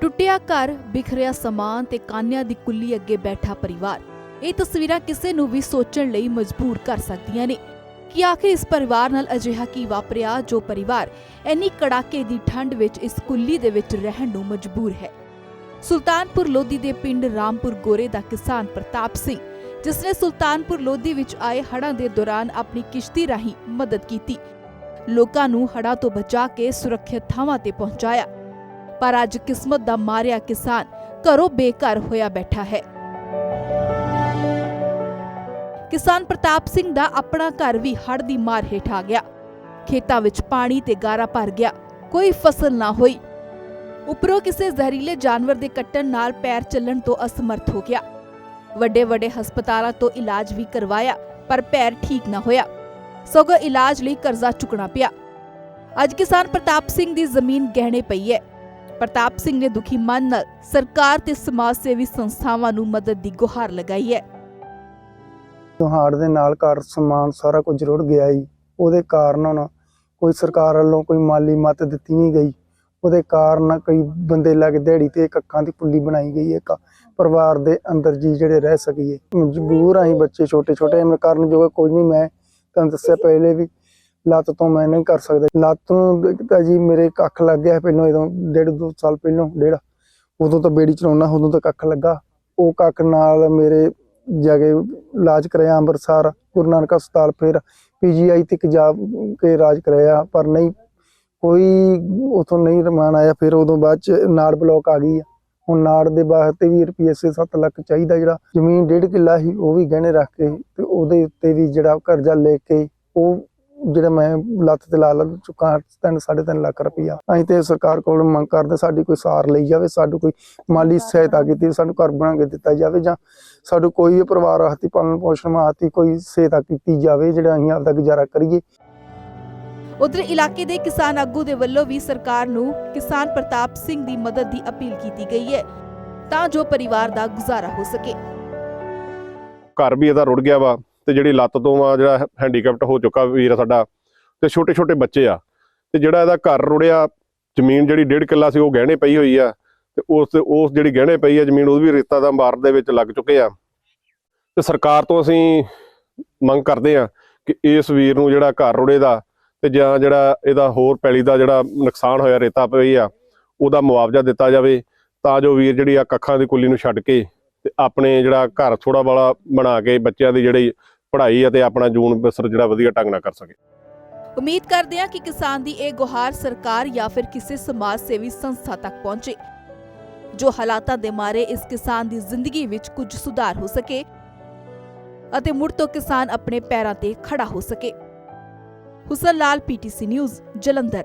ਟੁੱਟਿਆ ਘਰ, ਬਿਖਰਿਆ ਸਮਾਨ ਤੇ ਕਾਨਿਆਂ ਦੀ ਕੁੱਲੀ ਅੱਗੇ ਬੈਠਾ ਪਰਿਵਾਰ। ਇਹ ਤਸਵੀਰਾਂ ਕਿਸੇ ਨੂੰ ਵੀ ਸੋਚਣ ਲਈ ਮਜਬੂਰ ਕਰ ਸਕਦੀਆਂ ਨੇ। ਕਿ ਆਖਿਰ ਇਸ ਪਰਿਵਾਰ ਨਾਲ ਅਜਿਹਾ ਕੀ ਵਾਪਰਿਆ ਜੋ ਪਰਿਵਾਰ ਇੰਨੀ ਕੜਾਕੇ ਦੀ ਠੰਡ ਵਿੱਚ ਇਸ ਕੁੱਲੀ ਦੇ ਵਿੱਚ ਰਹਿਣ ਨੂੰ ਮਜਬੂਰ ਹੈ? ਸੁਲਤਾਨਪੁਰ ਲੋਧੀ ਦੇ ਪਿੰਡ ਰਾਮਪੁਰ ਗੋਰੇ ਦਾ ਕਿਸਾਨ ਪ੍ਰਤਾਪ ਸਿੰਘ, ਜਿਸ ਨੇ ਸੁਲਤਾਨਪੁਰ ਲੋਧੀ ਵਿੱਚ ਆਏ ਹੜ੍ਹਾਂ ਦੇ ਦੌਰਾਨ ਆਪਣੀ ਕਿਸ਼ਤੀ ਰਾਹੀਂ ਮਦਦ ਕੀਤੀ। ਲੋਕਾਂ ਨੂੰ ਹੜ੍ਹਾਂ ਤੋਂ ਬਚਾ ਕੇ ਸੁਰੱਖਿਅਤ ਥਾਵਾਂ ਤੇ ਪਹੁੰਚਾਇਆ। ਪਰ ਅੱਜ ਕਿਸਮਤ ਦਾ ਮਾਰਿਆ ਕਿਸਾਨ ਘਰੋਂ ਬੇਘਰ ਹੋਇਆ ਬੈਠਾ ਹੈ। ਕਿਸਾਨ ਪ੍ਰਤਾਪ ਸਿੰਘ ਦਾ ਆਪਣਾ ਘਰ ਵੀ ਹੜ੍ਹ ਦੀ ਮਾਰ ਹੇਠ ਆ ਗਿਆ। ਖੇਤਾਂ ਵਿੱਚ ਪਾਣੀ ਤੇ ਗਾਰਾ ਭਰ ਗਿਆ। ਕੋਈ ਫਸਲ ਨਾ ਹੋਈ। ਉੱਪਰੋਂ ਕਿਸੇ ਜ਼ਹਿਰੀਲੇ ਜਾਨਵਰ ਦੇ ਕੱਟਣ ਨਾਲ ਪੈਰ ਚੱਲਣ ਤੋਂ ਅਸਮਰਥ ਹੋ ਗਿਆ। ਵੱਡੇ ਵੱਡੇ ਹਸਪਤਾਲਾਂ ਤੋਂ ਇਲਾਜ ਵੀ ਕਰਵਾਇਆ, ਪਰ ਪੈਰ ਠੀਕ ਨਾ ਹੋਇਆ। ਸਗੋਂ ਇਲਾਜ ਲਈ ਕਰਜ਼ਾ ਚੁੱਕਣਾ ਪਿਆ। ਅੱਜ ਕਿਸਾਨ ਪ੍ਰਤਾਪ ਸਿੰਘ ਦੀ ਜ਼ਮੀਨ ਗਹਿਣੇ ਪਈ ਹੈ। ਪ੍ਰਤਾਪ ਸਿੰਘ ਨੇ ਦੁਖੀ ਮਨ ਨਾਲ ਸਰਕਾਰ ਤੇ ਸਮਾਜ ਸੇਵੀ ਸੰਸਥਾਵਾਂ ਨੂੰ ਮਦਦ ਦੀ ਗੁਹਾਰ ਲਗਾਈ ਹੈ। ਹਾੜ ਦੇ ਨਾਲ ਘਰ ਸਮਾਨ ਸਾਰਾ ਕੁਝ ਰੁੜ ਗਿਆ ਜੀ। ਉਹਦੇ ਕਾਰਨ ਹੁਣ ਕੋਈ ਸਰਕਾਰ ਵੱਲੋਂ ਕੋਈ ਮਾਲੀ ਮਦਦ ਦਿੱਤੀ ਨਹੀਂ ਗਈ। ਉਹਦੇ ਕਾਰਨ ਕਈ ਬੰਦੇ ਲੱਗ ਦਿਹਾੜੀ ਤੇ ਇੱਕ ਅੱਖਾਂ ਦੀ ਪੁੱਲੀ ਬਣਾਈ ਗਈ ਹੈ ਪਰਿਵਾਰ ਦੇ ਅੰਦਰ ਜੀ ਜਿਹੜੇ ਰਹਿ ਸਕੀਏ। ਮਜਬੂਰ ਆਹੀਂ ਬੱਚੇ ਛੋਟੇ ਛੋਟੇ ਮੈਂ ਕਰਨ ਜੋਗਾ ਕੋਈ ਨਹੀਂ। ਮੈਂ ਤੁਹਾਨੂੰ ਦੱਸਿਆ ਪਹਿਲੇ ਵੀ ਲੱਤ ਤੋਂ ਮੈਂ ਨਹੀਂ ਕਰ ਸਕਦਾ। ਲੱਤ ਨੂੰ ਤਾਂ ਜੀ ਮੇਰੇ ਇੱਕ ਲੱਗ ਗਿਆ ਪਹਿਲਾਂ ਜਦੋਂ, ਡੇਢ ਦੋ ਸਾਲ ਪਹਿਲਾਂ, ਡੇਢ। ਉਦੋਂ ਤਾਂ ਬੇੜੀ ਚਲਾਉਣਾ, ਉਦੋਂ ਤਾਂ ਕੱਖ ਲੱਗਾ। ਉਹ ਕੱਖ ਨਾਲ ਮੇਰੇ ਜਾ ਇਲਾਜ ਕਰਾਇਆ ਅੰਮ੍ਰਿਤਸਰ, ਗੁਰੂ ਨਾਨਕ ਹਸਪਤਾਲ ਫਿਰ ਪੀਜੀਆਈ ਤੱਕ ਜਾ ਕੇ ਇਲਾਜ ਕਰਾਇਆ, ਪਰ ਨਹੀਂ, ਕੋਈ ਉਥੋਂ ਨਹੀਂ ਰਮਾਨ ਆਇਆ। ਫਿਰ ਉਦੋਂ ਬਾਅਦ ਚ ਨਾੜ ਬਲੌਕ ਆ ਗਈ ਆ। ਹੁਣ ਨਾੜ ਦੇ ਬਾਹਰ ਤੇ ਵੀ ਰੁਪਈਏ 7 ਲੱਖ ਚਾਹੀਦਾ ਜਿਹੜਾ। ਜ਼ਮੀਨ ਡੇਢ ਕਿੱਲਾ ਸੀ, ਉਹ ਵੀ ਗਹਿਣੇ ਰੱਖ ਕੇ ਤੇ ਉਹਦੇ ਉੱਤੇ ਵੀ ਜਿਹੜਾ ਕਰਜ਼ਾ ਲੈ ਕੇ ਉਹ ਜਿਹੜਾ ਮੈਂ ਲੱਤ ਤੇ ਲਾ ਲਾ ਚੁੱਕਾ 3 3.5 ਲੱਖ ਰੁਪਈਆ। ਅਸੀਂ ਤੇ ਸਰਕਾਰ ਕੋਲ ਮੰਗ ਕਰਦੇ ਸਾਡੀ ਕੋਈ ਸਾਰ ਲਈ ਜਾਵੇ ਸਾਨੂੰ ਕੋਈ ਮਾਲੀ ਸਹਾਇਤਾ ਕੀਤੀ ਸਾਨੂੰ ਘਰ ਬਣਾ ਕੇ ਦਿੱਤਾ ਜਾਵੇ ਜਾਂ ਸਾਨੂੰ ਕੋਈ ਪਰਿਵਾਰ ਆਹਤੀ ਪਾਲਣ ਪੋਸ਼ਣ ਆਹਤੀ ਕੋਈ ਸਹਾਇਤਾ ਕੀਤੀ ਜਾਵੇ ਜਿਹੜਾ ਅਸੀਂ ਆਪਦਾ ਗੁਜ਼ਾਰਾ ਕਰੀਏ। ਉਧਰ ਇਲਾਕੇ ਦੇ ਕਿਸਾਨ ਆਗੂ ਦੇ ਵੱਲੋਂ ਵੀ ਸਰਕਾਰ ਨੂੰ ਕਿਸਾਨ ਪ੍ਰਤਾਪ ਸਿੰਘ ਦੀ ਮਦਦ ਦੀ ਅਪੀਲ ਕੀਤੀ ਗਈ ਹੈ ਤਾਂ ਜੋ ਪਰਿਵਾਰ ਦਾ ਗੁਜ਼ਾਰਾ ਹੋ ਸਕੇ। ਘਰ ਵੀ ਇਹਦਾ ਰੁੜ ਗਿਆ ਵਾ। ਤੇ ਜਿਹੜੀ ਲੱਤ ਤੋਂ ਆ ਜਿਹੜਾ ਹੈਂਡੀਕੈਪਟ ਹੋ ਚੁੱਕਾ ਵੀਰ ਸਾਡਾ, ਤੇ ਛੋਟੇ ਛੋਟੇ ਬੱਚੇ ਆ। ਤੇ ਜਿਹੜਾ ਇਹਦਾ ਘਰ ਰੁੜਿਆ, ਜ਼ਮੀਨ ਜਿਹੜੀ ਡੇਢ ਕਿੱਲਾ ਸੀ ਉਹ ਗਹਿਣੇ ਪਈ ਹੋਈ ਆ, ਤੇ ਉਸ ਉਸ ਜਿਹੜੀ ਗਹਿਣੇ ਪਈ ਆ ਜ਼ਮੀਨ ਉਹ ਵੀ ਰੇਤਾ ਦਾ ਮਾਰ ਦੇ ਵਿੱਚ ਲੱਗ ਚੁੱਕੇ ਆ। ਤੇ ਸਰਕਾਰ ਤੋਂ ਅਸੀਂ ਮੰਗ ਕਰਦੇ ਆ ਕਿ ਇਸ ਵੀਰ ਨੂੰ ਜਿਹੜਾ ਘਰ ਰੁੜੇ ਦਾ ਤੇ ਜਾਂ ਜਿਹੜਾ ਇਹਦਾ ਹੋਰ ਪੈਲੀ ਦਾ ਜਿਹੜਾ ਨੁਕਸਾਨ ਹੋਇਆ, ਰੇਤਾ ਪਈ ਆ, ਉਹਦਾ ਮੁਆਵਜ਼ਾ ਦਿੱਤਾ ਜਾਵੇ, ਤਾਂ ਜੋ ਵੀਰ ਜਿਹੜੀ ਆ ਕੱਖਾਂ ਦੀ ਕੁੱਲੀ ਨੂੰ ਛੱਡ ਕੇ ਤੇ ਆਪਣੇ ਜਿਹੜਾ ਘਰ ਥੋੜਾ ਬਾਲਾ ਬਣਾ ਕੇ ਬੱਚਿਆਂ ਦੀ ਜਿਹੜੀ ਪੜ੍ਹਾਈ ਅਤੇ ਆਪਣਾ ਜੂਨ ਬਸਰ ਜਿਹੜਾ ਵਧੀਆ ਢੰਗ ਨਾਲ ਕਰ ਸਕੇ। ਉਮੀਦ ਕਰਦੇ ਹਾਂ ਕਿ ਕਿਸਾਨ ਦੀ ਇਹ ਗੁਹਾਰ ਸਰਕਾਰ ਜਾਂ ਫਿਰ ਕਿਸੇ ਸਮਾਜ ਸੇਵੀ ਸੰਸਥਾ ਤੱਕ ਪਹੁੰਚੇ, ਜੋ ਹਾਲਾਤਾਂ ਦੇ ਮਾਰੇ ਇਸ ਕਿਸਾਨ ਦੀ ਜ਼ਿੰਦਗੀ ਵਿੱਚ ਕੁਝ ਸੁਧਾਰ ਹੋ ਸਕੇ ਅਤੇ ਮੁੜ ਤੋਂ ਕਿਸਾਨ ਆਪਣੇ ਪੈਰਾਂ ਤੇ ਖੜਾ ਹੋ ਸਕੇ। Husan Lal PTC news, Jalandhar.